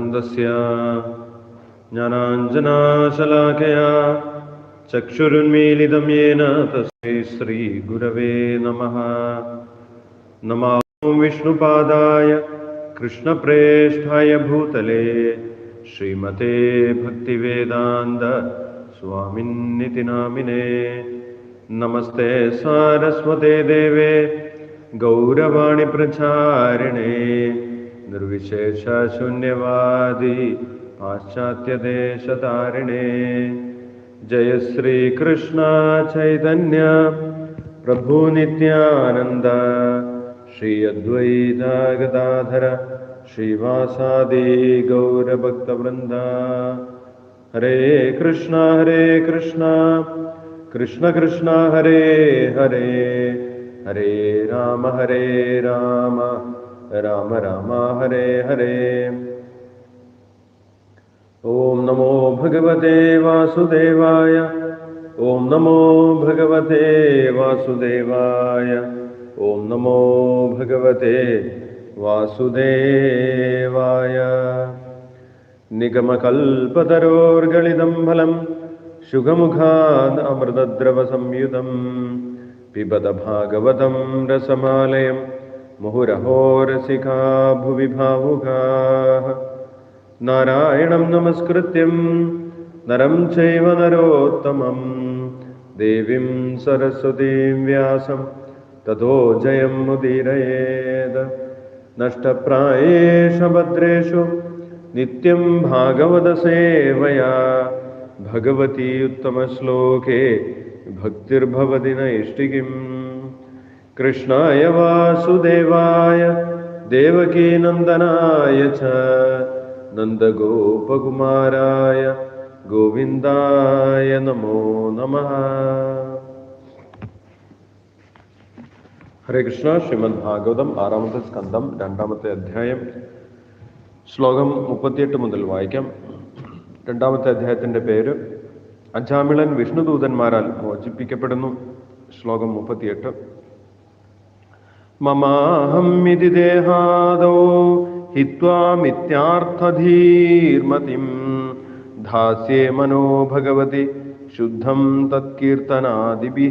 न्दस्य ज्ञानाञ्जनाशलाकया चक्षुरुन्मीलितं येन तस्मै श्रीगुरवे नमः। विष्णुपादाय कृष्णप्रेष्ठाय भूतले श्रीमते भक्तिवेदान्त स्वामिन्निति नामिने नमस्ते सारस्वते देवे गौरवाणि प्रचारिणे निर्विशेषशून्यवादी पाश्चात्यदेशतारिणे। जय श्रीकृष्ण चैतन्य प्रभु नित्यानन्द। श्री अद्वैत गदाधर श्रीवासादि गौरभक्तवृन्द। हरे कृष्ण हरे कृष्ण कृष्ण कृष्ण हरे हरे। हरे राम हरे राम राम राम हरे हरे ॐ नमो भगवते वासुदेवाय ॐ नमो भगवते वासुदेवाय ॐ नमो भगवते वासुदेवाय निगमकल्पतरोर्गलितं फलं शुगमुखात् अमृतद्रवसंयुतं पिबत भागवतं रसमालयं मुहुरहो रसिका भुवि भावुकाः नारायणं नमस्कृत्यं नरं चैव नरोत्तमं देवीं सरस्वतीं व्यासं ततो जयं मुदीरयेत् नष्टप्रायेषु भद्रेषु नित्यं भागवतसेवया भगवती उत्तमश्लोके भक्तिर्भवति नैष्टिकीम् കൃഷ്ണായ വാസുദേവായ ദേവകീനന്ദനായ ച നന്ദഗോപകുമാരായ ഗോവിന്ദായ നമോ നമ. ഹരേ കൃഷ്ണ ശ്രീമദ് ഭാഗവതം ആറാമത്തെ സ്കന്ധം രണ്ടാമത്തെ അധ്യായം ശ്ലോകം മുപ്പത്തിയെട്ട് മുതൽ വായിക്കാം. രണ്ടാമത്തെ അധ്യായത്തിന്റെ പേര് അജാമിളൻ വിഷ്ണുദൂതന്മാരാൽ മോചിപ്പിക്കപ്പെടുന്നു ശ്ലോകം മുപ്പത്തിയെട്ട്. മമാഹം ഇതി ദേഹാദോ ഹിത്വാമിത്യാർത്ഥധീർമതിം ധാസ്യേ മനോ ഭഗവതി ശുദ്ധം തത്കീർത്തനാദിഭി.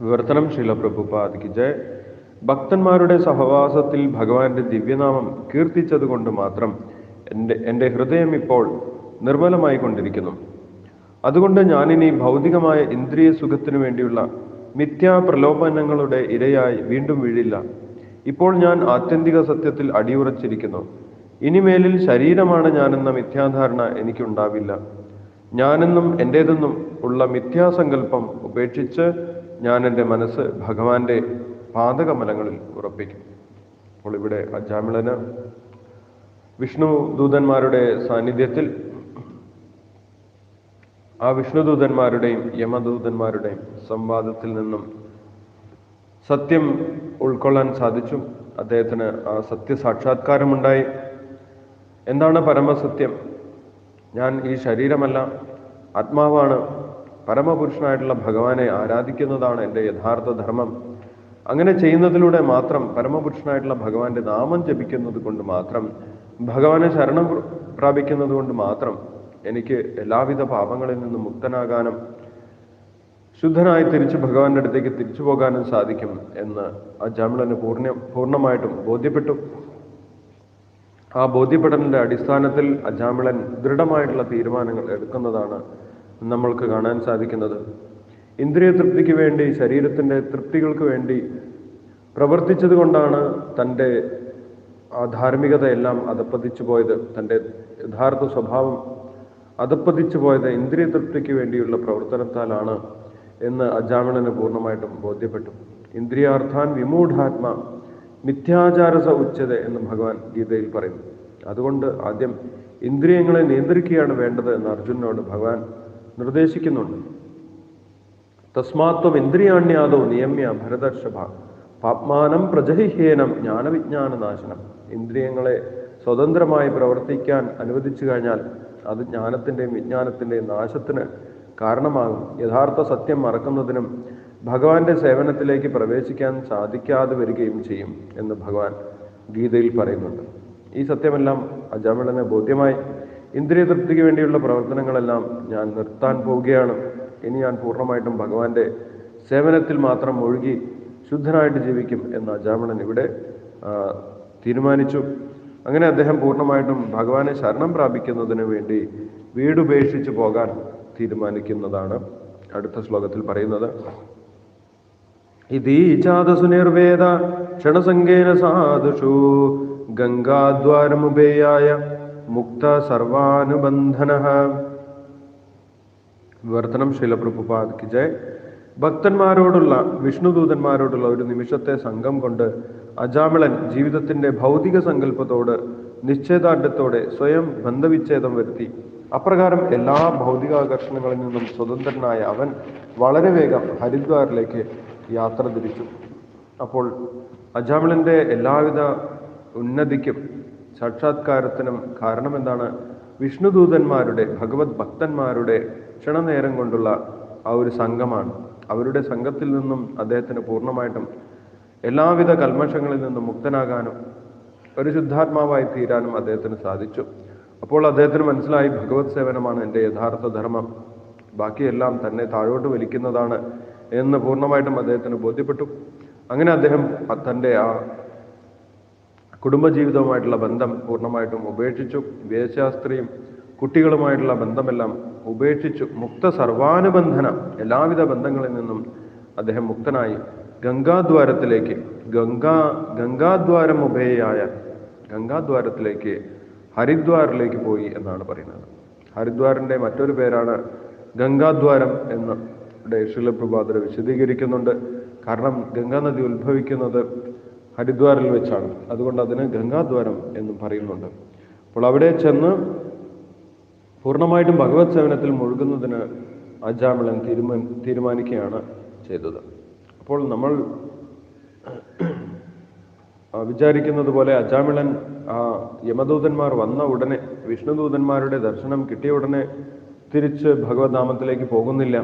വിവർത്തനം ശീലപ്രഭുപാദിക്ക് ജയ്. ഭക്തന്മാരുടെ സഹവാസത്തിൽ ഭഗവാന്റെ ദിവ്യനാമം കീർത്തിച്ചതുകൊണ്ട് മാത്രം എന്റെ എന്റെ ഹൃദയം ഇപ്പോൾ നിർമ്മലമായി കൊണ്ടിരിക്കുന്നു അതുകൊണ്ട് ഞാനിനി ഭൗതികമായ ഇന്ദ്രിയ സുഖത്തിനു വേണ്ടിയുള്ള മിഥ്യാ പ്രലോഭനങ്ങളുടെ ഇരയായി വീണ്ടും വീഴില്ല. ഇപ്പോൾ ഞാൻ ആത്യന്തിക സത്യത്തിൽ അടിയുറച്ചിരിക്കുന്നു. ഇനിമേലിൽ ശരീരമാണ് ഞാനെന്ന മിഥ്യാധാരണ എനിക്കുണ്ടാവില്ല. ഞാനെന്നും എന്റേതെന്നും ഉള്ള മിഥ്യാസങ്കല്പം ഉപേക്ഷിച്ച് ഞാൻ എന്റെ മനസ്സ് ഭഗവാന്റെ പാതകമലങ്ങളിൽ ഉറപ്പിക്കും. അപ്പോൾ ഇവിടെ അജാമിളന് വിഷ്ണു ദൂതന്മാരുടെ സാന്നിധ്യത്തിൽ ആ വിഷ്ണുദൂതന്മാരുടെയും യമദൂതന്മാരുടെയും സംവാദത്തിൽ നിന്നും സത്യം ഉൾക്കൊള്ളാൻ സാധിച്ചു. അദ്ദേഹത്തിന് ആ സത്യസാക്ഷാത്കാരമുണ്ടായി. എന്താണ് പരമസത്യം? ഞാൻ ഈ ശരീരമല്ല. ആത്മാവാണ്. പരമപുരുഷനായിട്ടുള്ള ഭഗവാനെ ആരാധിക്കുന്നതാണ് എന്റെ യഥാർത്ഥ ധർമ്മം. അങ്ങനെ ചെയ്യുന്നതിലൂടെ മാത്രം പരമപുരുഷനായിട്ടുള്ള ഭഗവാന്റെ നാമം ജപിക്കുന്നത് കൊണ്ട് മാത്രം ഭഗവാനെ ശരണം പ്രാപിക്കുന്നത് കൊണ്ട് മാത്രം എനിക്ക് എല്ലാവിധ പാപങ്ങളിൽ നിന്നും മുക്തനാകാനും ശുദ്ധനായി തിരിച്ച് ഭഗവാന്റെ അടുത്തേക്ക് തിരിച്ചു പോകാനും സാധിക്കും എന്ന് ആ ജമിളന് പൂർണ പൂർണമായിട്ടും ബോധ്യപ്പെട്ടു. ആ ബോധ്യപ്പെടലിന്റെ അടിസ്ഥാനത്തിൽ അജാമിളൻ ദൃഢമായിട്ടുള്ള തീരുമാനങ്ങൾ എടുക്കുന്നതാണ് നമ്മൾക്ക് കാണാൻ സാധിക്കുന്നത്. ഇന്ദ്രിയ തൃപ്തിക്ക് വേണ്ടി ശരീരത്തിന്റെ തൃപ്തികൾക്ക് വേണ്ടി പ്രവർത്തിച്ചത് കൊണ്ടാണ് തന്റെ ആ ധാർമ്മികതയെല്ലാം അതപ്പതിച്ചു പോയത് തന്റെ യഥാർത്ഥ സ്വഭാവം അധപ്പതിച്ചു പോയത് ഇന്ദ്രിയ തൃപ്തിക്ക് വേണ്ടിയുള്ള പ്രവർത്തനത്താലാണ് എന്ന് അജാമിളന് പൂർണമായിട്ടും ബോധ്യപ്പെട്ടു. ഇന്ദ്രിയാർത്ഥാൻ വിമൂഢാത്മ മിഥ്യാചാരസ ഉച്ചത എന്ന് ഭഗവാൻ ഗീതയിൽ പറയുന്നു. അതുകൊണ്ട് ആദ്യം ഇന്ദ്രിയങ്ങളെ നിയന്ത്രിക്കുകയാണ് വേണ്ടത് എന്ന് അർജുനോട് ഭഗവാൻ നിർദ്ദേശിക്കുന്നുണ്ട്. തസ്മാത്വം ഇന്ദ്രിയാണ്യാദോ നിയമ്യ ഭരതർഷഭ പാപ്മാനം പ്രജഹിഹേനം ജ്ഞാനവിജ്ഞാന നാശനം ഇന്ദ്രിയങ്ങളെ സ്വതന്ത്രമായി പ്രവർത്തിക്കാൻ അനുവദിച്ചു കഴിഞ്ഞാൽ അത് ജ്ഞാനത്തിന്റെയും വിജ്ഞാനത്തിന്റെയും നാശത്തിന് കാരണമാകും. യഥാർത്ഥ സത്യം മറക്കുന്നതിനും ഭഗവാന്റെ സേവനത്തിലേക്ക് പ്രവേശിക്കാൻ സാധിക്കാതെ വരികയും ചെയ്യും എന്ന് ഭഗവാൻ ഗീതയിൽ പറയുന്നുണ്ട്. ഈ സത്യമെല്ലാം അജാമിളന് ബോധ്യമായി. ഇന്ദ്രിയ തൃപ്തിക്ക് വേണ്ടിയുള്ള പ്രവർത്തനങ്ങളെല്ലാം ഞാൻ നിർത്താൻ പോവുകയാണ്. ഇനി ഞാൻ പൂർണമായിട്ടും ഭഗവാന്റെ സേവനത്തിൽ മാത്രം ഒഴുകി ശുദ്ധനായിട്ട് ജീവിക്കും എന്ന് അജാമിളൻ ഇവിടെ തീരുമാനിച്ചു. അങ്ങനെ അദ്ദേഹം പൂർണമായിട്ടും ഭഗവാനെ ശരണം പ്രാപിക്കുന്നതിന് വേണ്ടി വീടുപേക്ഷിച്ച് പോകാൻ തീരുമാനിക്കുന്നതാണ് അടുത്ത ശ്ലോകത്തിൽ പറയുന്നത്. ഇതീചാതസു നിർവേദ ക്ഷണസംഗേന സാധുഷു ഗംഗാദ്വാരമുപേയായ മുക്ത സർവാനുബന്ധന വിവർത്തനം ശിലപ്രഭുപാദിക്ക് ജയ്. ഭക്തന്മാരോടുള്ള വിഷ്ണുദൂതന്മാരോടുള്ള ഒരു നിമിഷത്തെ സംഘം കൊണ്ട് അജാമിളൻ ജീവിതത്തിന്റെ ഭൗതിക സങ്കല്പത്തോട് നിശ്ചയദാർഢ്യത്തോടെ സ്വയം ബന്ധവിച്ഛേദം വരുത്തി. അപ്രകാരം എല്ലാ ഭൗതികാകർഷണങ്ങളിൽ നിന്നും സ്വതന്ത്രനായ അവൻ വളരെ വേഗം ഹരിദ്വാറിലേക്ക് യാത്ര തിരിച്ചു. അപ്പോൾ അജാമിളന്റെ എല്ലാവിധ ഉന്നതിക്കും സാക്ഷാത്കാരത്തിനും കാരണമെന്താണ്? വിഷ്ണുദൂതന്മാരുടെ ഭഗവത് ഭക്തന്മാരുടെ ക്ഷണനേരം കൊണ്ടുള്ള ആ ഒരു സംഘമാണ്. അവരുടെ സംഘത്തിൽ നിന്നും അദ്ദേഹത്തിന് പൂർണമായിട്ടും എല്ലാവിധ കൽമഷങ്ങളിൽ നിന്നും മുക്തനാകാനും ഒരു ശുദ്ധാത്മാവായി തീരാനും അദ്ദേഹത്തിന് സാധിച്ചു. അപ്പോൾ അദ്ദേഹത്തിന് മനസ്സിലായി ഭഗവത് സേവനമാണ് എന്റെ യഥാർത്ഥ ധർമ്മം. ബാക്കിയെല്ലാം തന്നെ താഴോട്ട് വലിക്കുന്നതാണ് എന്ന് പൂർണമായിട്ടും അദ്ദേഹത്തിന് ബോധ്യപ്പെട്ടു. അങ്ങനെ അദ്ദേഹം തന്റെ ആ കുടുംബജീവിതവുമായിട്ടുള്ള ബന്ധം പൂർണമായിട്ടും ഉപേക്ഷിച്ചു. വേദശാസ്ത്രിയും കുട്ടികളുമായിട്ടുള്ള ബന്ധമെല്ലാം ഉപേക്ഷിച്ചു. മുക്ത സർവാനുബന്ധന എല്ലാവിധ ബന്ധങ്ങളിൽ നിന്നും അദ്ദേഹം മുക്തനായി ഗംഗാദ്വാരത്തിലേക്ക് ഗംഗാ ഗംഗാദ്വാരം ഉഭയായ ഗംഗാദ്വാരത്തിലേക്ക് ഹരിദ്വാറിലേക്ക് പോയി എന്നാണ് പറയുന്നത്. ഹരിദ്വാറിന്റെ മറ്റൊരു പേരാണ് ഗംഗാദ്വാരം എന്ന് ശിലപ്രഭാതർ വിശദീകരിക്കുന്നുണ്ട്. കാരണം ഗംഗാനദി ഉത്ഭവിക്കുന്നത് ഹരിദ്വാറിൽ വെച്ചാണ്. അതുകൊണ്ട് അതിന് ഗംഗാദ്വാരം എന്നും പറയുന്നുണ്ട്. അപ്പോൾ അവിടെ ചെന്ന് പൂർണമായിട്ടും ഭഗവത് സേവനത്തിൽ മുഴുകുന്നതിന് അജാമിളൻ തീരുമാൻ തീരുമാനിക്കുകയാണ് ചെയ്തത്. അപ്പോൾ നമ്മൾ വിചാരിക്കുന്നത് പോലെ അജാമിളൻ ആ യമദൂതന്മാർ വന്ന ഉടനെ വിഷ്ണുദൂതന്മാരുടെ ദർശനം കിട്ടിയ ഉടനെ തിരിച്ച് ഭഗവതാമത്തിലേക്ക് പോകുന്നില്ല.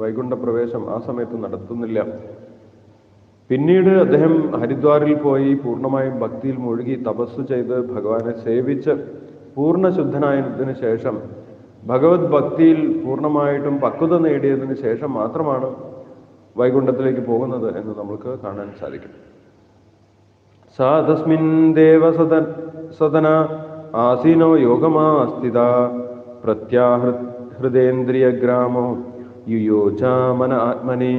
വൈകുണ്ഠപ്രവേശം ആ സമയത്ത് നടത്തുന്നില്ല. പിന്നീട് അദ്ദേഹം ഹരിദ്വാറിൽ പോയി പൂർണമായും ഭക്തിയിൽ മുഴുകി തപസ് ചെയ്ത് ഭഗവാനെ സേവിച്ച് പൂർണ ശുദ്ധനായതിനു ശേഷം ഭഗവത് ഭക്തിയിൽ പൂർണമായിട്ടും പക്വത നേടിയതിനു ശേഷം മാത്രമാണ് വൈകുണ്ഠത്തിലേക്ക് പോകുന്നത് എന്ന് നമുക്ക് കാണാൻ സാധിക്കും. സാധസ്മിൻ ദേവസദ സദന ആസീനോ യോഗമാസ്ഥിത പ്രത്യാഹൃ ഹൃദയേന്ദ്രിയ ഗ്രാമോ യുയോജാമന ആത്മനെ.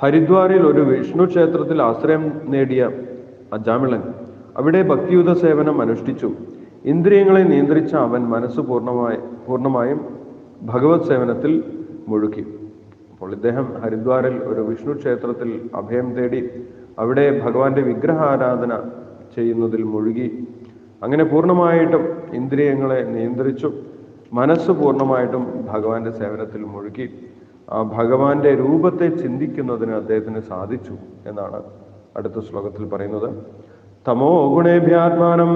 ഹരിദ്വാറിൽ ഒരു വിഷ്ണു ക്ഷേത്രത്തിൽ ആശ്രയം നേടിയ അജാമിളൻ അവിടെ ഭക്തിയുത സേവനം അനുഷ്ഠിച്ചു. ഇന്ദ്രിയങ്ങളെ നിയന്ത്രിച്ച അവൻ മനസ്സ് പൂർണമായി പൂർണമായും ഭഗവത് സേവനത്തിൽ മുഴുകി അപ്പോൾ ഇദ്ദേഹം ഹരിദ്വാറിൽ ഒരു വിഷ്ണു ക്ഷേത്രത്തിൽ അഭയം തേടി അവിടെ ഭഗവാന്റെ വിഗ്രഹാരാധന ചെയ്യുന്നതിൽ മുഴുകി. അങ്ങനെ പൂർണമായിട്ടും ഇന്ദ്രിയങ്ങളെ നിയന്ത്രിച്ചു. മനസ്സ് പൂർണമായിട്ടും ഭഗവാന്റെ സേവനത്തിൽ മുഴുകി. ആ ഭഗവാന്റെ രൂപത്തെ ചിന്തിക്കുന്നതിന് അദ്ദേഹത്തിന് സാധിച്ചു എന്നാണ് അടുത്ത ശ്ലോകത്തിൽ പറയുന്നത്. തമോ ഗുണേഭ്യാത്മാനം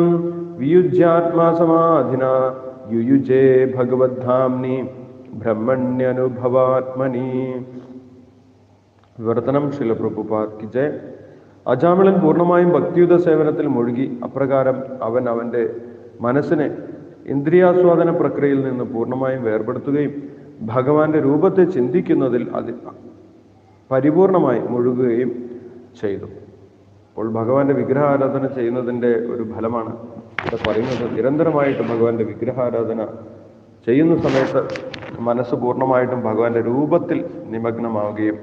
വിയുജ്യാത്മാ സമാധിന യുയുജേ ഭഗവദ്ധാംനി. ബ്രഹ്മണ്യനുഭവാത്മനി. വിവർത്തനം ശിലപ്രഭുപാദ് ജയ. അജാമിളൻ പൂർണമായും ഭക്തിയുത സേവനത്തിൽ മുഴുകി. അപ്രകാരം അവൻ അവന്റെ മനസ്സിനെ ഇന്ദ്രിയാസ്വാദന പ്രക്രിയയിൽ നിന്ന് പൂർണമായും വേർപെടുത്തുകയും ഭഗവാന്റെ രൂപത്തെ ചിന്തിക്കുന്നതിൽ അതി പരിപൂർണമായി മുഴുകുകയും ചെയ്തു. അപ്പോൾ ഭഗവാന്റെ വിഗ്രഹാരാധന ചെയ്യുന്നതിന്റെ ഒരു ഫലമാണ് ഇവിടെ പറയുന്നത്. നിരന്തരമായിട്ട് ഭഗവാന്റെ വിഗ്രഹാരാധന ചെയ്യുന്ന സമയത്ത് മനസ്സ് പൂർണമായിട്ടും ഭഗവാന്റെ രൂപത്തിൽ നിമഗ്നമാവുകയും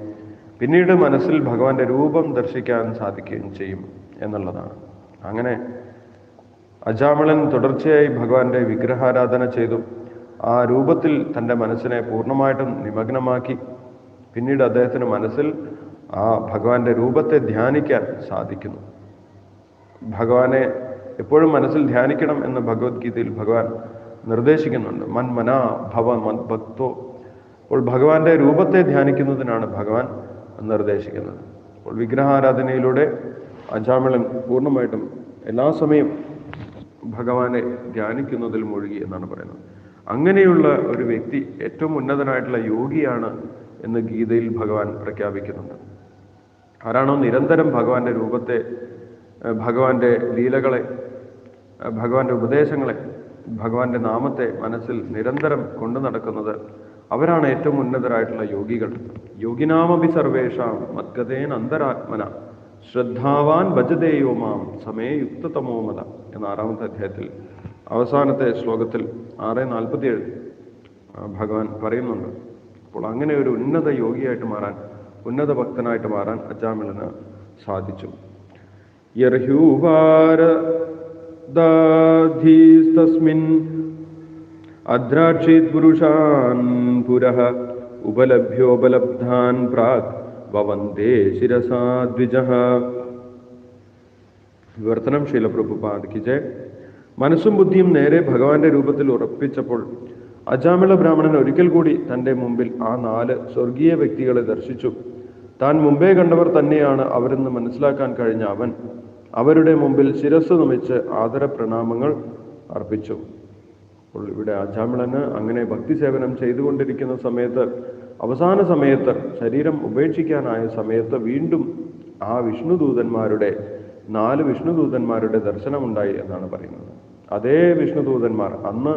പിന്നീട് മനസ്സിൽ ഭഗവാന്റെ രൂപം ദർശിക്കാൻ സാധിക്കുകയും ചെയ്യും എന്നുള്ളതാണ്. അങ്ങനെ അജാമളൻ തുടർച്ചയായി ഭഗവാന്റെ വിഗ്രഹാരാധന ചെയ്തു. ആ രൂപത്തിൽ തന്റെ മനസ്സിനെ പൂർണമായിട്ടും നിമഗ്നമാക്കി. പിന്നീട് അദ്ദേഹത്തിന് മനസ്സിൽ ആ ഭഗവാന്റെ രൂപത്തെ ധ്യാനിക്കാൻ സാധിക്കുന്നു. ഭഗവാനെ എപ്പോഴും മനസ്സിൽ ധ്യാനിക്കണം എന്ന് ഭഗവത്ഗീതയിൽ ഭഗവാൻ നിർദ്ദേശിക്കുന്നുണ്ട്. മൻ മനാ ഭവ മദ്ഭക്തോ അപ്പോൾ ഭഗവാന്റെ രൂപത്തെ ധ്യാനിക്കുന്നതിനാണ് ഭഗവാൻ നിർദ്ദേശിക്കുന്നത്. അപ്പോൾ വിഗ്രഹാരാധനയിലൂടെ അഞ്ചാമിളം പൂർണമായിട്ടും എല്ലാ സമയം ഭഗവാനെ ധ്യാനിക്കുന്നതിൽ മുഴുകി എന്നാണ് പറയുന്നത്. അങ്ങനെയുള്ള ഒരു വ്യക്തി ഏറ്റവും ഉന്നതനായിട്ടുള്ള യോഗിയാണ് എന്ന് ഗീതയിൽ ഭഗവാൻ പ്രഖ്യാപിക്കുന്നുണ്ട്. ആരാണോ നിരന്തരം ഭഗവാന്റെ രൂപത്തെ ഭഗവാന്റെ ലീലകളെ ഭഗവാന്റെ ഉപദേശങ്ങളെ ഭഗവാന്റെ നാമത്തെ മനസ്സിൽ നിരന്തരം കൊണ്ടു നടക്കുന്നത് അവരാണ് ഏറ്റവും ഉന്നതരായിട്ടുള്ള യോഗികൾ. യോഗിനാമപി സർവേഷാം മദ്ഗതേൻ അന്തരാത്മന. ശ്രദ്ധാവാൻ ഭജതേയോ മാം സമേ യുക്തതമോമത എന്ന ആറാമത്തെ അധ്യായത്തിൽ അവസാനത്തെ ശ്ലോകത്തിൽ ആറ് നാൽപ്പത്തിയേഴ് ഭഗവാൻ പറയുന്നുണ്ട്. അപ്പോൾ അങ്ങനെ ഒരു ഉന്നത യോഗിയായിട്ട് മാറാൻ ഉന്നത ഭക്തനായിട്ട് മാറാൻ അജാമിളന് സാധിച്ചു. യർഹ്യൂവാരദാധീസ്തസ്മിൻ അദ്രാക്ഷീത് പുരുഷാൻ पुरः ഉപലഭ്യോപലബ്ധാൻ प्राक् भवन्ते शिरसा द्विजः। വിവർത്തനം ശീലപ്രഭുപാദിക്കിച്ച് മനസ്സും ബുദ്ധിയും നേരെ ഭഗവാന്റെ രൂപത്തിൽ ഉറപ്പിച്ചപ്പോൾ അജാമിള ബ്രാഹ്മണൻ ഒരിക്കൽ കൂടി തന്റെ മുമ്പിൽ ആ നാല് സ്വർഗീയ വ്യക്തികളെ ദർശിച്ചു. താൻ മുമ്പേ കണ്ടവർ തന്നെയാണ് അവരെന്ന് മനസ്സിലാക്കാൻ കഴിഞ്ഞ അവൻ. അവരുടെ മുമ്പിൽ ശിരസ് നമിച്ച് ആദര പ്രണാമങ്ങൾ അർപ്പിച്ചു. അപ്പോൾ ഇവിടെ അജാമിളന് അങ്ങനെ ഭക്തി സേവനം ചെയ്തുകൊണ്ടിരിക്കുന്ന സമയത്ത് അവസാന സമയത്ത് ശരീരം ഉപേക്ഷിക്കാനായ സമയത്ത് വീണ്ടും ആ വിഷ്ണുദൂതന്മാരുടെ നാല് വിഷ്ണുദൂതന്മാരുടെ ദർശനമുണ്ടായി എന്നാണ് പറയുന്നത്. അതേ വിഷ്ണുദൂതന്മാർ അന്ന്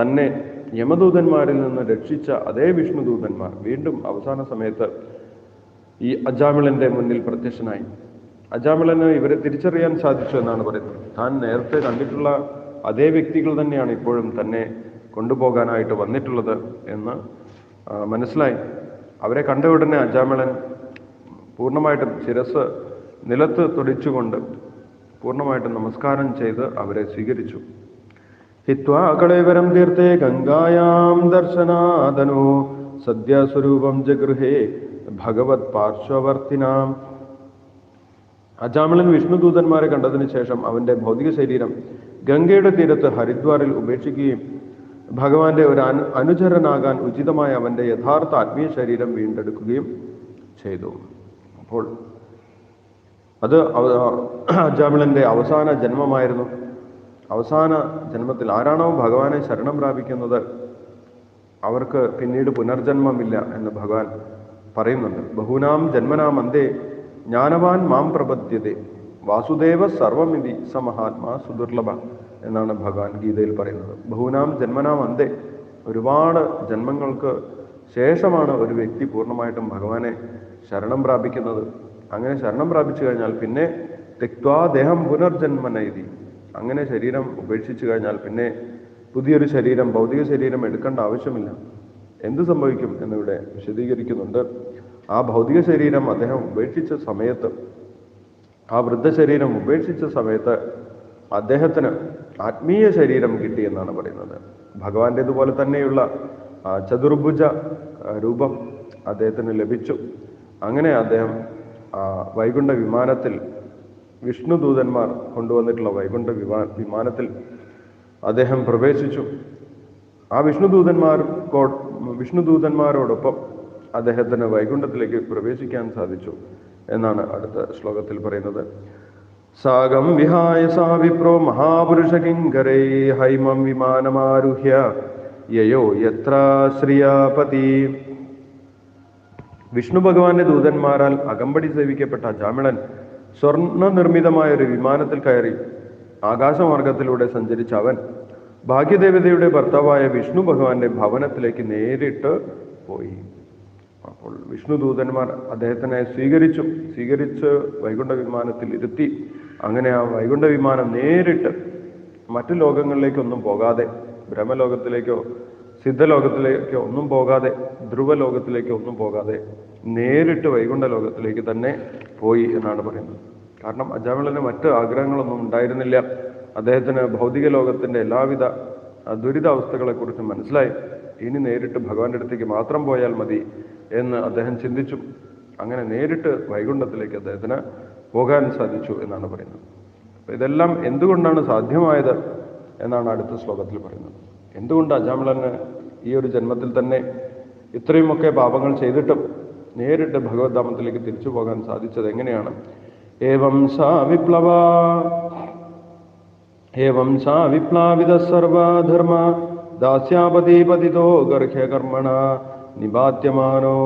തന്നെ യമദൂതന്മാരിൽ നിന്ന് രക്ഷിച്ച അതേ വിഷ്ണുദൂതന്മാർ വീണ്ടും അവസാന സമയത്ത് ഈ അജാമിളന്റെ മുന്നിൽ പ്രത്യക്ഷനായി. അജാമിളന് ഇവരെ തിരിച്ചറിയാൻ സാധിച്ചു എന്നാണ് പറയുന്നത്. താൻ നേരത്തെ കണ്ടിട്ടുള്ള അതേ വ്യക്തികൾ തന്നെയാണ് ഇപ്പോഴും തന്നെ കൊണ്ടുപോകാനായിട്ട് വന്നിട്ടുള്ളത് എന്ന് മനസ്സിലായി. അവരെ കണ്ട ഉടനെ അജാമിളൻ പൂർണമായിട്ടും ശിരസ് നിലത്ത് തുടിച്ചുകൊണ്ട് പൂർണമായിട്ടും നമസ്കാരം ചെയ്ത് അവരെ സ്വീകരിച്ചു. ഹിത്വാ കളേവരം തീർത്തേ ഗംഗായാം ദർശനാദനോ സദ്യസ്വരൂപം ജഗൃഹേ ഭഗവത് പാർശ്വവർത്തിനാം അജാമിളൻ വിഷ്ണുദൂതന്മാരെ കണ്ടതിന് ശേഷം അവന്റെ ഭൗതിക ശരീരം ഗംഗയുടെ തീരത്ത് ഹരിദ്വാറിൽ ഉപേക്ഷിക്കുകയും ഭഗവാന്റെ ഒരു അനു അനുചരനാകാൻ ഉചിതമായ അവന്റെ യഥാർത്ഥ ആത്മീയ ശരീരം വീണ്ടെടുക്കുകയും ചെയ്തു. അപ്പോൾ അത് അജാമിളന്റെ അവസാന ജന്മമായിരുന്നു. അവസാന ജന്മത്തിൽ ആരാണോ ഭഗവാനെ ശരണം പ്രാപിക്കുന്നത് അവർക്ക് പിന്നീട് പുനർജന്മമില്ല എന്ന് ഭഗവാൻ പറയുന്നുണ്ട്. ബഹുനാം ജന്മനാം അന്തേ ജ്ഞാനവാൻ മാം പ്രപദ്ധ്യത വാസുദേവ സർവമിതി സ മഹാത്മാ സുദുർലഭ എന്നാണ് ഭഗവാൻ ഗീതയിൽ പറയുന്നത്. ബഹുനാം ജന്മനാം അന്തേ ഒരുപാട് ജന്മങ്ങൾക്ക് ശേഷമാണ് ഒരു വ്യക്തി പൂർണമായിട്ടും ഭഗവാനെ ശരണം പ്രാപിക്കുന്നത്. അങ്ങനെ ശരണം പ്രാപിച്ചു കഴിഞ്ഞാൽ പിന്നെ തെക്വാ ദേഹം പുനർജന്മനൈതി. അങ്ങനെ ശരീരം ഉപേക്ഷിച്ചു കഴിഞ്ഞാൽ പിന്നെ പുതിയൊരു ശരീരം ഭൗതിക ശരീരം എടുക്കേണ്ട ആവശ്യമില്ല. എന്ത് സംഭവിക്കും എന്നിവിടെ വിശദീകരിക്കുന്നുണ്ട്. ആ ഭൗതിക ശരീരം അദ്ദേഹം ഉപേക്ഷിച്ച സമയത്ത് ആ വൃദ്ധശരീരം ഉപേക്ഷിച്ച സമയത്ത് അദ്ദേഹത്തിന് ആത്മീയ ശരീരം കിട്ടി എന്നാണ് പറയുന്നത്. ഭഗവാന്റേതുപോലെ തന്നെയുള്ള ആ ചതുർഭുജ രൂപം അദ്ദേഹത്തിന് ലഭിച്ചു. അങ്ങനെ അദ്ദേഹം വൈകുണ്ഠ വിമാനത്തിൽ വിഷ്ണു വിഷ്ണുദൂതന്മാർ കൊണ്ടുവന്നിട്ടുള്ള വൈകുണ്ഠ വിമാ വിമാനത്തിൽ അദ്ദേഹം പ്രവേശിച്ചു. ആ വിഷ്ണു ദൂതന്മാർ വിഷ്ണു വിഷ്ണുദൂതന്മാരോടൊപ്പം അദ്ദേഹത്തിന് വൈകുണ്ഠത്തിലേക്ക് പ്രവേശിക്കാൻ സാധിച്ചു എന്നാണ് അടുത്ത ശ്ലോകത്തിൽ പറയുന്നത്. സാഗം വിഹായ സാ വിപ്രോ മഹാപുരുഷ കിങ്കരൈ ഹൈമം വിമാനമാരുഹ്യ യയോ യത്ര ശ്രീയാപതി. വിഷ്ണു ഭഗവാന്റെ ദൂതന്മാരാൽ അകമ്പടി സേവിക്കപ്പെട്ട ജാമിളൻ സ്വർണ നിർമ്മിതമായ ഒരു വിമാനത്തിൽ കയറി ആകാശമാർഗത്തിലൂടെ സഞ്ചരിച്ച അവൻ ഭാഗ്യദേവതയുടെ ഭർത്താവായ വിഷ്ണു ഭഗവാന്റെ ഭവനത്തിലേക്ക് നേരിട്ട് പോയി. അപ്പോൾ വിഷ്ണു ദൂതന്മാർ അദ്ദേഹത്തിനെ സ്വീകരിച്ചു സ്വീകരിച്ച് വൈകുണ്ഠ വിമാനത്തിൽ ഇരുത്തി. അങ്ങനെ ആ വൈകുണ്ഠ വിമാനം നേരിട്ട് മറ്റു ലോകങ്ങളിലേക്കൊന്നും പോകാതെ ബ്രഹ്മലോകത്തിലേക്കോ സിദ്ധലോകത്തിലേക്കോ ഒന്നും പോകാതെ ധ്രുവലോകത്തിലേക്കോ ഒന്നും പോകാതെ നേരിട്ട് വൈകുണ്ഠ ലോകത്തിലേക്ക് തന്നെ പോയി എന്നാണ് പറയുന്നത്. കാരണം അജാമിളിന് മറ്റ് ആഗ്രഹങ്ങളൊന്നും ഉണ്ടായിരുന്നില്ല. അദ്ദേഹത്തിന് ഭൗതിക ലോകത്തിന്റെ എല്ലാവിധ ദുരിതാവസ്ഥകളെക്കുറിച്ച് മനസ്സിലായി. ഇനി നേരിട്ട് ഭഗവാന്റെ അടുത്തേക്ക് മാത്രം പോയാൽ മതി. എന്ന് അദ്ദേഹം ചിന്തിച്ചു. അങ്ങനെ നേരിട്ട് വൈകുണ്ഠത്തിലേക്ക് അദ്ദേഹത്തിന് പോകാൻ സാധിച്ചു എന്നാണ് പറയുന്നത്. അപ്പം ഇതെല്ലാം എന്തുകൊണ്ടാണ് സാധ്യമായത് എന്നാണ് അടുത്ത ശ്ലോകത്തിൽ പറയുന്നത്. എന്തുകൊണ്ട് അജാമിളന് ഈ ഒരു ജന്മത്തിൽ തന്നെ ഇത്രയുമൊക്കെ പാപങ്ങൾ ചെയ്തിട്ടും നേരിട്ട് ഭഗവത് ധാമത്തിലേക്ക് തിരിച്ചു പോകാൻ സാധിച്ചത് എങ്ങനെയാണ്? ഏവം സാ വിപ്ലവ ഏവം സാ വിപ്ലാവിത സർവധർമ്മ ദാസ്യാപതി പതിതോ ഗർഹ്യകർമ്മണ നിപാത്യമാനോ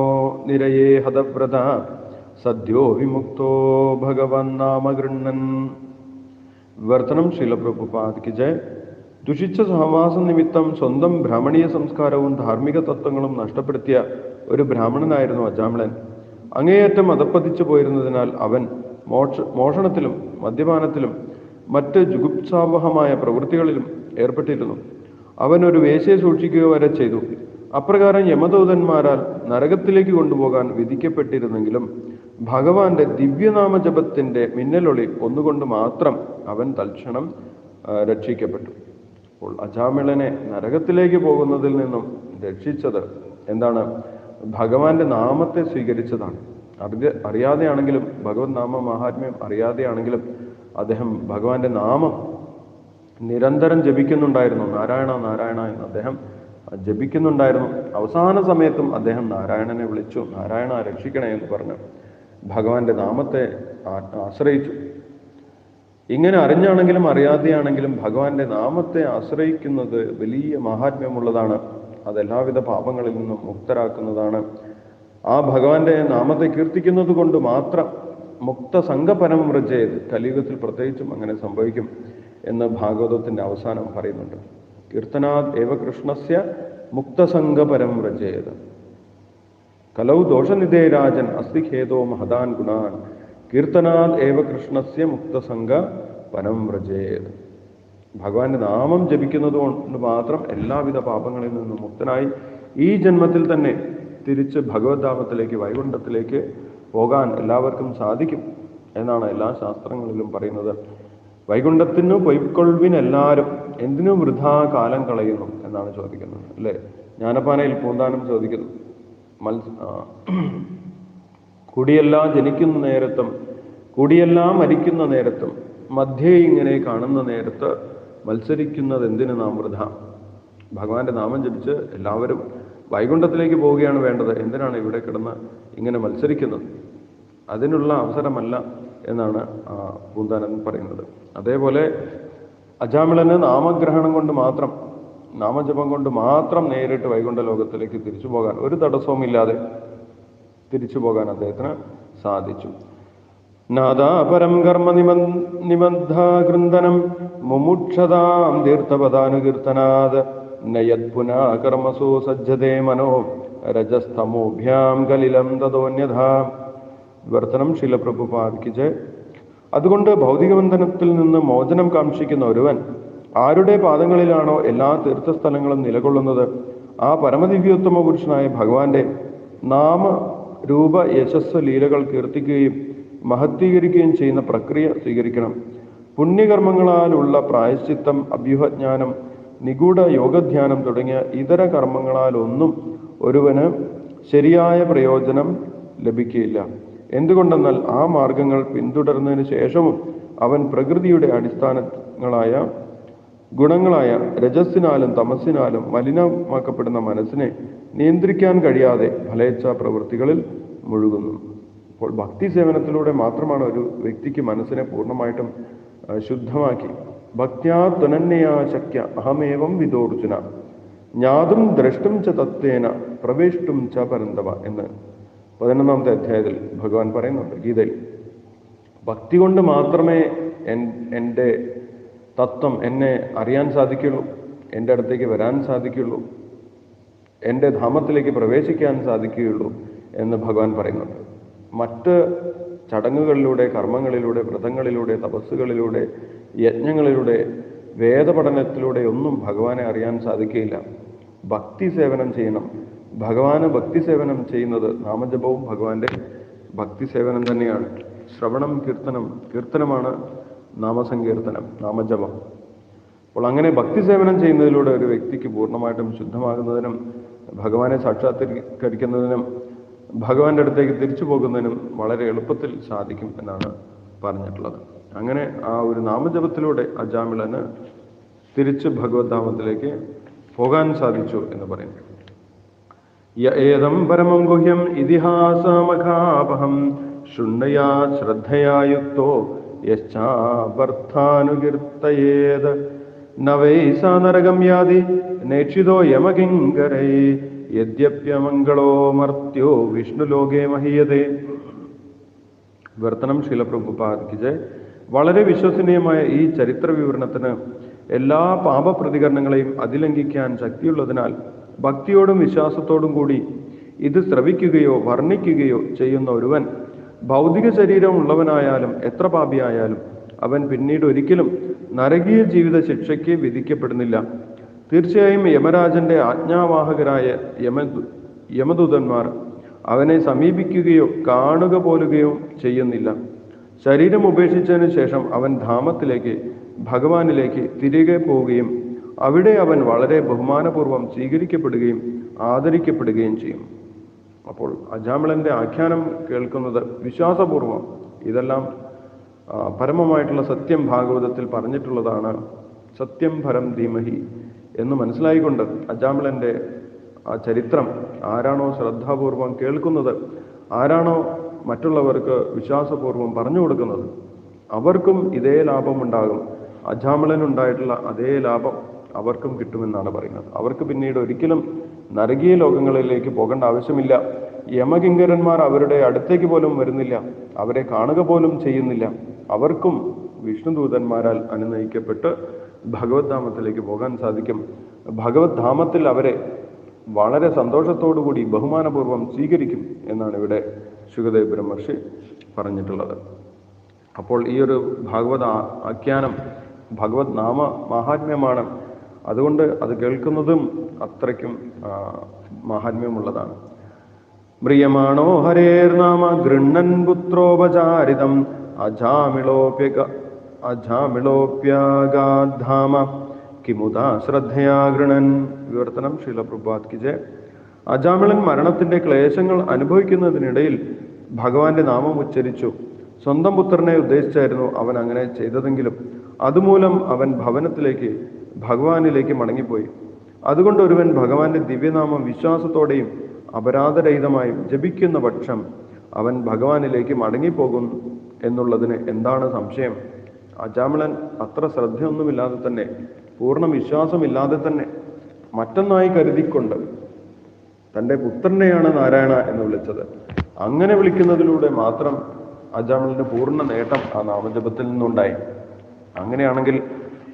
നിരയേ ഹതവ്രത? സദ്യോ വിമുക്തോ ഭഗവൻ നാമഗൃണ്ണൻ വർത്തനം ശീലപ്രഭുപാദിക്ക് ജയ. ദുഷിച്ച സഹവാസ നിമിത്തം സ്വന്തം ബ്രാഹ്മണീയ സംസ്കാരവും ധാർമ്മിക തത്വങ്ങളും നഷ്ടപ്പെടുത്തിയ ഒരു ബ്രാഹ്മണനായിരുന്നു അജാമിളൻ. അങ്ങേയറ്റം അതപ്പതിച്ചു പോയിരുന്നതിനാൽ അവൻ മോക്ഷ മോഷണത്തിലും മദ്യപാനത്തിലും മറ്റ് ജുഗുപ്സാവഹമായ പ്രവൃത്തികളിലും ഏർപ്പെട്ടിരുന്നു. അവൻ ഒരു വേശ്യയെ സൂക്ഷിക്കുക വരെ ചെയ്തു. അപ്രകാരം യമദൂതന്മാരാൽ നരകത്തിലേക്ക് കൊണ്ടുപോകാൻ വിധിക്കപ്പെട്ടിരുന്നെങ്കിലും ഭഗവാന്റെ ദിവ്യനാമ ജപത്തിന്റെ മിന്നലൊളി ഒന്നുകൊണ്ട് മാത്രം അവൻ തൽക്ഷണം രക്ഷിക്കപ്പെട്ടു. അപ്പോൾ അജാമിളനെ നരകത്തിലേക്ക് പോകുന്നതിൽ നിന്നും രക്ഷിച്ചത് എന്താണ്? ഭഗവാന്റെ നാമത്തെ സ്വീകരിച്ചതാണ്. അറിയ അറിയാതെയാണെങ്കിലും ഭഗവത് നാമ മഹാത്മ്യം അറിയാതെയാണെങ്കിലും അദ്ദേഹം ഭഗവാന്റെ നാമം നിരന്തരം ജപിക്കുന്നുണ്ടായിരുന്നു. നാരായണ നാരായണ എന്ന് അദ്ദേഹം ജപിക്കുന്നുണ്ടായിരുന്നു. അവസാന സമയത്തും അദ്ദേഹം നാരായണനെ വിളിച്ചു. നാരായണ രക്ഷിക്കണേ എന്ന് പറഞ്ഞു. ഭഗവാന്റെ നാമത്തെ ആശ്രയിച്ചു. ഇങ്ങനെ അറിഞ്ഞാണെങ്കിലും അറിയാതെയാണെങ്കിലും ഭഗവാന്റെ നാമത്തെ ആശ്രയിക്കുന്നത് വലിയ മഹാത്മ്യമുള്ളതാണ്. അതെല്ലാവിധ പാപങ്ങളിൽ നിന്നും മുക്തരാക്കുന്നതാണ്. ആ ഭഗവാന്റെ നാമത്തെ കീർത്തിക്കുന്നത് കൊണ്ട് മാത്രം മുക്ത സംഘപരം വൃജയത് കലിയുഗത്തിൽ പ്രത്യേകിച്ചും അങ്ങനെ സംഭവിക്കും എന്ന് ഭാഗവതത്തിന്റെ അവസാനം പറയുന്നുണ്ട്. കീർത്തനാത് ഏവ കൃഷ്ണസ്യ മുക്തസംഗപരം വ്രജയത് കലൗ ദോഷനിധേ രാജൻ അസ്തി ഖേദോ മഹദാൻ ഗുണാൻ. കീർത്തനാത് ഏവ കൃഷ്ണസ്യ മുക്തസംഗ പരം വ്രജേത്. ഭഗവാന്റെ നാമം ജപിക്കുന്നത് കൊണ്ട് മാത്രം എല്ലാവിധ പാപങ്ങളിൽ നിന്നും മുക്തനായി ഈ ജന്മത്തിൽ തന്നെ തിരിച്ച് ഭഗവത്ധാമത്തിലേക്ക് വൈകുണ്ഠത്തിലേക്ക് പോകാൻ എല്ലാവർക്കും സാധിക്കും എന്നാണ് എല്ലാ ശാസ്ത്രങ്ങളിലും പറയുന്നത്. വൈകുണ്ഠത്തിന് പൊയ്ക്കൊള്ളുവിൻ എല്ലാവരും. എന്തിനു വൃഥാ കാലം കളയുന്നു എന്നാണ് ചോദിക്കുന്നത് അല്ലേ? ജ്ഞാനപ്പാനയിൽ പൂന്താനം ചോദിക്കുന്നു. മത്സ കുടിയെല്ലാം ജനിക്കുന്ന നേരത്തും കുടിയെല്ലാം മരിക്കുന്ന നേരത്തും മധ്യേ ഇങ്ങനെ കാണുന്ന നേരത്ത് മത്സരിക്കുന്നത് എന്തിനു നാം വൃഥ? ഭഗവാന്റെ നാമം ജപിച്ച് എല്ലാവരും വൈകുണ്ഠത്തിലേക്ക് പോവുകയാണ് വേണ്ടത്. എന്തിനാണ് ഇവിടെ കിടന്ന് ഇങ്ങനെ മത്സരിക്കുന്നത്? അതിനുള്ള അവസരമല്ല എന്നാണ് പൂന്താനം പറയുന്നത്. അതേപോലെ അജാമിളന് നാമഗ്രഹണം കൊണ്ട് മാത്രം നാമജപം കൊണ്ട് മാത്രം നേരിട്ട് വൈകുണ്ഠ ലോകത്തിലേക്ക് തിരിച്ചു പോകാൻ ഒരു തടസ്സവും ഇല്ലാതെ തിരിച്ചു പോകാൻ അദ്ദേഹത്തിന് സാധിച്ചു. നാദാപരം കർമ്മ നിബന്ധ ഗൃന്ഥനം മുമുക്ഷതാം തീർത്ഥപദാനുകീർത്തനാത് നയത് പുനാ കർമ്മസു സജ്ജതേ മനോ രജസ്തമോഭ്യാം കലിലം വർത്തനം വിവർത്തനം ശിലപ്രഭുപാദിക്കിച്ച് അതുകൊണ്ട് ഭൗതിക ബന്ധനത്തിൽ നിന്ന് മോചനം കാക്ഷിക്കുന്ന ഒരുവൻ ആരുടെ പാദങ്ങളിലാണോ എല്ലാ തീർത്ഥസ്ഥലങ്ങളും നിലകൊള്ളുന്നത് ആ പരമദിവ്യോത്തമ പുരുഷനായ ഭഗവാന്റെ നാമ രൂപ യശസ് ലീലകൾ കീർത്തിക്കുകയും മഹത്വീകരിക്കുകയും ചെയ്യുന്ന പ്രക്രിയ സ്വീകരിക്കണം. പുണ്യകർമ്മങ്ങളാലുള്ള പ്രായശ്ചിത്തം അഭ്യൂഹജ്ഞാനം നിഗൂഢ യോഗധ്യാനം തുടങ്ങിയ ഇതര കർമ്മങ്ങളാലൊന്നും ഒരുവന് ശരിയായ പ്രയോജനം ലഭിക്കുകയില്ല. എന്തുകൊണ്ടെന്നാൽ ആ മാർഗങ്ങൾ പിന്തുടർന്നതിന് ശേഷവും അവൻ പ്രകൃതിയുടെ അടിസ്ഥാനങ്ങളായ ഗുണങ്ങളായ രജസ്സിനാലും തമസ്സിനാലും മലിനമാക്കപ്പെടുന്ന മനസ്സിനെ നിയന്ത്രിക്കാൻ കഴിയാതെ ഫലേച്ഛ പ്രവൃത്തികളിൽ മുഴുകുന്നു. അപ്പോൾ ഭക്തി സേവനത്തിലൂടെ മാത്രമാണ് ഒരു വ്യക്തിക്ക് മനസ്സിനെ പൂർണമായിട്ടും ശുദ്ധമാക്കി. ഭക്യാ തുനന്യാ ശക്യ അഹമേവം വിദോർജുന. ജ്ഞാതും ദ്രഷ്ടും ച തത്തേന പ്രവേഷ്ടും ച പരന്തവ എന്ന് പതിനൊന്നാമത്തെ അധ്യായത്തിൽ ഭഗവാൻ പറയുന്നുണ്ട് ഗീതയിൽ ഭക്തി കൊണ്ട് മാത്രമേ എന്റെ തത്വം എന്നെ അറിയാൻ സാധിക്കുള്ളൂ എന്റെ അടുത്തേക്ക് വരാൻ സാധിക്കുള്ളൂ എന്റെ ധാമത്തിലേക്ക് പ്രവേശിക്കാൻ സാധിക്കുകയുള്ളൂ എന്ന് ഭഗവാൻ പറയുന്നുണ്ട്. മറ്റ് ചടങ്ങുകളിലൂടെ കർമ്മങ്ങളിലൂടെ വ്രതങ്ങളിലൂടെ തപസ്സുകളിലൂടെ യജ്ഞങ്ങളിലൂടെ വേദപഠനത്തിലൂടെ ഒന്നും ഭഗവാനെ അറിയാൻ സാധിക്കുകയില്ല. ഭക്തി സേവനം ചെയ്യണം ഭഗവാന് ഭക്തി സേവനം ചെയ്യുന്നത് നാമജപവും ഭഗവാന്റെ ഭക്തി സേവനം തന്നെയാണ്. ശ്രവണം കീർത്തനം കീർത്തനമാണ് നാമസങ്കീർത്തനം നാമജപം. അപ്പോൾ അങ്ങനെ ഭക്തി സേവനം ചെയ്യുന്നതിലൂടെ ഒരു വ്യക്തിക്ക് പൂർണമായിട്ടും ശുദ്ധമാകുന്നതിനും ഭഗവാനെ സാക്ഷാത്കരിക്കുന്നതിനും ഭഗവാന്റെ അടുത്തേക്ക് തിരിച്ചു പോകുന്നതിനും വളരെ എളുപ്പത്തിൽ സാധിക്കും എന്നാണ് പറഞ്ഞിട്ടുള്ളത്. അങ്ങനെ ആ ഒരു നാമജപത്തിലൂടെ അജാമിളന് തിരിച്ച് ഭഗവത് ധാമത്തിലേക്ക് പോകാൻ സാധിച്ചു എന്ന് പറയുന്നു. ഏതം പരമം ഗുഹ്യം ഇതിഹാസമഖാപഹം. ശൃണ്ണയാ ശ്രദ്ധയാ യുക്തോ യശ്ചാപർത്ഥാനുകീർത്തയേത് നവൈ സാ നരകം യാതി നേക്ഷിതോ യമകിങ്കരൈ. യദ്യപ്യമംഗളോ മർത്യോ വിഷ്ണുലോകേ മഹീയതേ. വിവർത്തനം ശീലപ്രഭുപാദിക്ക് വളരെ വിശ്വസനീയമായ ഈ ചരിത്ര വിവരണത്തിന് എല്ലാ പാപപ്രതികരണങ്ങളെയും അതിലംഘിക്കാൻ ശക്തിയുള്ളതിനാൽ ഭക്തിയോടും വിശ്വാസത്തോടും കൂടി ഇത് ശ്രവിക്കുകയോ വർണിക്കുകയോ ചെയ്യുന്ന ഒരുവൻ ഭൗതിക ശരീരമുള്ളവനായാലും എത്ര പാപിയായാലും അവൻ പിന്നീട് ഒരിക്കലും നരകീയ ജീവിത ശിക്ഷയ്ക്ക് വിധിക്കപ്പെടുന്നില്ല. തീർച്ചയായും യമരാജന്റെ ആജ്ഞാവാഹകരായ യമ യമദൂതന്മാർ അവനെ സമീപിക്കുകയോ കാണുക പോലുകയോ ചെയ്യുന്നില്ല. ശരീരം ഉപേക്ഷിച്ചതിന് ശേഷം അവൻ ധാമത്തിലേക്ക് ഭഗവാനിലേക്ക് തിരികെ പോവുകയും അവിടെ അവൻ വളരെ ബഹുമാനപൂർവം സ്വീകരിക്കപ്പെടുകയും ആദരിക്കപ്പെടുകയും ചെയ്യും. അപ്പോൾ അജാമിളന്റെ ആഖ്യാനം കേൾക്കുന്നത് വിശ്വാസപൂർവം ഇതെല്ലാം പരമമായിട്ടുള്ള സത്യം ഭാഗവതത്തിൽ പറഞ്ഞിട്ടുള്ളതാണ്. സത്യം പരം ധീമഹി എന്ന് മനസ്സിലായിക്കൊണ്ട് അജാമിളന്റെ ആ ചരിത്രം ആരാണോ ശ്രദ്ധാപൂർവം കേൾക്കുന്നത് ആരാണോ മറ്റുള്ളവർക്ക് വിശ്വാസപൂർവം പറഞ്ഞു കൊടുക്കുന്നത് അവർക്കും ഇതേ ലാഭമുണ്ടാകും. അജാമിളനുണ്ടായിട്ടുള്ള അതേ ലാഭം അവർക്കും കിട്ടുമെന്നാണ് പറയുന്നത്. അവർക്ക് പിന്നീട് ഒരിക്കലും നരകീയ ലോകങ്ങളിലേക്ക് പോകേണ്ട ആവശ്യമില്ല. യമകിങ്കരന്മാർ അവരുടെ അടുത്തേക്ക് പോലും വരുന്നില്ല. അവരെ കാണുക പോലും ചെയ്യുന്നില്ല. അവർക്കും വിഷ്ണുദൂതന്മാരാൽ അനുനയിക്കപ്പെട്ട് ഭഗവത് ധാമത്തിലേക്ക് പോകാൻ സാധിക്കും. ഭഗവത് ധാമത്തിൽ അവരെ വളരെ സന്തോഷത്തോടുകൂടി ബഹുമാനപൂർവം സ്വീകരിക്കും എന്നാണ് ഇവിടെ ശുഗദേവ് ബ്രഹ്മർഷി പറഞ്ഞിട്ടുള്ളത്. അപ്പോൾ ഈ ഒരു ഭാഗവത ആഖ്യാനം ഭഗവത് നാമ മാഹാത്മ്യമാണ് അതുകൊണ്ട് അത് കേൾക്കുന്നതും അത്രയ്ക്കും മാഹാത്മ്യമുള്ളതാണ്. മ്രിയമാണോ ഹരേർനാമ ഗൃണ്ണൻ പുത്രോപചാരിതം അജാമിളോപ്യഗാധാമ കിമുതാ ശ്രദ്ധയാ ഗൃണൻ വിവർത്തനം ശീലപ്രഭാത് കിജെ അജാമിളൻ മരണത്തിന്റെ ക്ലേശങ്ങൾ അനുഭവിക്കുന്നതിനിടയിൽ ഭഗവാന്റെ നാമം ഉച്ചരിച്ചു. സ്വന്തം പുത്രനെ ഉദ്ദേശിച്ചായിരുന്നു അവൻ അങ്ങനെ ചെയ്തതെങ്കിലും അതുമൂലം അവൻ ഭവനത്തിലേക്ക് ഭഗവാനിലേക്ക് മടങ്ങിപ്പോയി. അതുകൊണ്ട് ഒരുവൻ ഭഗവാന്റെ ദിവ്യനാമം വിശ്വാസത്തോടെയും അപരാധരഹിതമായും ജപിക്കുന്ന പക്ഷം അവൻ ഭഗവാനിലേക്ക് മടങ്ങിപ്പോകും എന്നുള്ളതിന് എന്താണ് സംശയം? അജാമിളൻ അത്ര ശ്രദ്ധയൊന്നുമില്ലാതെ തന്നെ പൂർണ വിശ്വാസമില്ലാതെ തന്നെ മറ്റൊന്നായി കരുതിക്കൊണ്ട് തന്റെ പുത്രനെയാണ് നാരായണ എന്ന് വിളിച്ചത്. അങ്ങനെ വിളിക്കുന്നതിലൂടെ മാത്രം അജാമിളിന് പൂർണ നേട്ടം ആ നാമജപത്തിൽ നിന്നുണ്ടായി. അങ്ങനെയാണെങ്കിൽ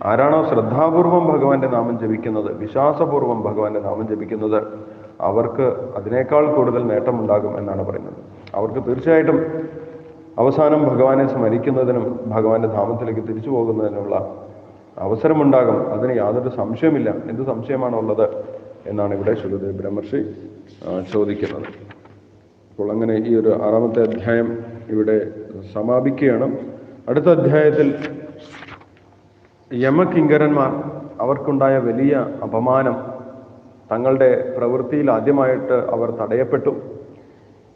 ആരാണോ ശ്രദ്ധാപൂർവം ഭഗവാന്റെ നാമം ജപിക്കുന്നത് വിശ്വാസപൂർവം ഭഗവാന്റെ നാമം ജപിക്കുന്നത് അവർക്ക് അതിനേക്കാൾ കൂടുതൽ നേട്ടമുണ്ടാകും എന്നാണ് പറയുന്നത്. അവർക്ക് തീർച്ചയായിട്ടും അവസാനം ഭഗവാനെ സ്മരിക്കുന്നതിനും ഭഗവാന്റെ ധാമത്തിലേക്ക് തിരിച്ചു പോകുന്നതിനുള്ള അവസരമുണ്ടാകും. അതിന് യാതൊരു സംശയമില്ല എന്ത് സംശയമാണ് ഉള്ളത് എന്നാണ് ഇവിടെ ശുഗദേവ് ബ്രഹ്മർഷി ചോദിക്കുന്നത്. അപ്പോൾ അങ്ങനെ ഈ ഒരു ആറാമത്തെ അധ്യായം ഇവിടെ സമാപിക്കുകയാണ്. അടുത്ത അധ്യായത്തിൽ യമകിങ്കരന്മാർ അവർക്കുണ്ടായ വലിയ അപമാനം തങ്ങളുടെ പ്രവൃത്തിയിൽ ആദ്യമായിട്ട് അവർ തടയപ്പെട്ടു.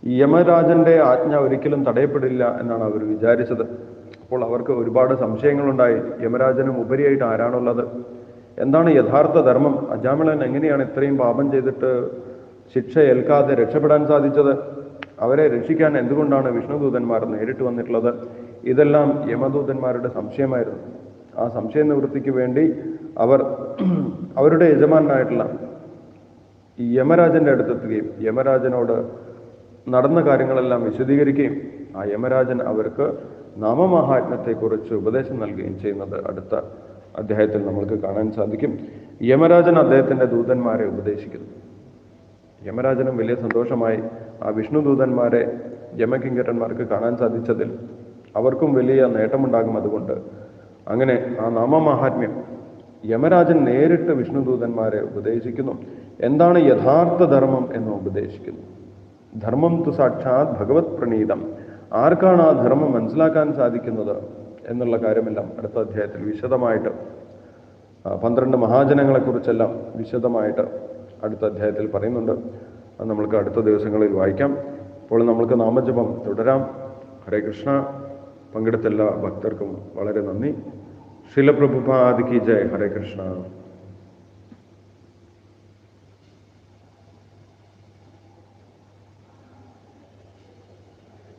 യമരാജന്റെ ആജ്ഞ ഒരിക്കലും തടയപ്പെടില്ല എന്നാണ് അവർ വിചാരിച്ചത്. അപ്പോൾ അവർക്ക് ഒരുപാട് സംശയങ്ങളുണ്ടായി. യമരാജനും ഉപരിയായിട്ട് ആരാണുള്ളത് എന്താണ് യഥാർത്ഥ ധർമ്മം? അജാമിളൻ എങ്ങനെയാണ് ഇത്രയും പാപം ചെയ്തിട്ട് ശിക്ഷ ഏൽക്കാതെ രക്ഷപ്പെടാൻ സാധിച്ചത്? അവരെ രക്ഷിക്കാൻ എന്തുകൊണ്ടാണ് വിഷ്ണുദൂതന്മാർ നേരിട്ട് വന്നിട്ടുള്ളത്? ഇതെല്ലാം യമദൂതന്മാരുടെ സംശയമായിരുന്നു. ആ സംശയ നിവൃത്തിക്ക് വേണ്ടി അവർ അവരുടെ യജമാനായിട്ടുള്ള ഈ യമരാജന്റെ അടുത്തെത്തുകയും യമരാജനോട് നടന്ന കാര്യങ്ങളെല്ലാം വിശദീകരിക്കുകയും ആ യമരാജൻ അവർക്ക് നാമമഹാത്മ്യത്തെക്കുറിച്ച് ഉപദേശം നൽകുകയും ചെയ്യുന്നത് അടുത്ത അദ്ദേഹത്തിൽ നമ്മൾക്ക് കാണാൻ സാധിക്കും. യമരാജൻ അദ്ദേഹത്തിന്റെ ദൂതന്മാരെ ഉപദേശിക്കുന്നു. യമരാജനും വലിയ സന്തോഷമായി ആ വിഷ്ണു ദൂതന്മാരെ യമകിങ്കരന്മാർക്ക് കാണാൻ സാധിച്ചതിൽ അവർക്കും വലിയ നേട്ടമുണ്ടാകും അതുകൊണ്ട് അങ്ങനെ ആ നാമമാഹാത്മ്യം യമരാജൻ നേരിട്ട് വിഷ്ണുദൂതന്മാരെ ഉപദേശിക്കുന്നു. എന്താണ് യഥാർത്ഥ ധർമ്മം എന്ന് ഉപദേശിക്കുന്നു. ധർമ്മം തു സാക്ഷാത് ഭഗവത് പ്രണീതം. ആർക്കാണ് ആ ധർമ്മം മനസ്സിലാക്കാൻ സാധിക്കുന്നത് എന്നുള്ള കാര്യമെല്ലാം അടുത്ത അധ്യായത്തിൽ വിശദമായിട്ട് പന്ത്രണ്ട് മഹാജനങ്ങളെ കുറിച്ചെല്ലാം വിശദമായിട്ട് അടുത്ത അധ്യായത്തിൽ പറയുന്നുണ്ട്. അത് നമ്മൾക്ക് അടുത്ത ദിവസങ്ങളിൽ വായിക്കാം. ഇപ്പോൾ നമ്മൾക്ക് നാമജപം തുടരാം. ഹരേ കൃഷ്ണ. പങ്കെടുത്ത എല്ലാ ഭക്തർക്കും വളരെ നന്ദി. ശിലപ്രഭുപാദിക്ക് ജയ്. ഹരേ കൃഷ്ണ.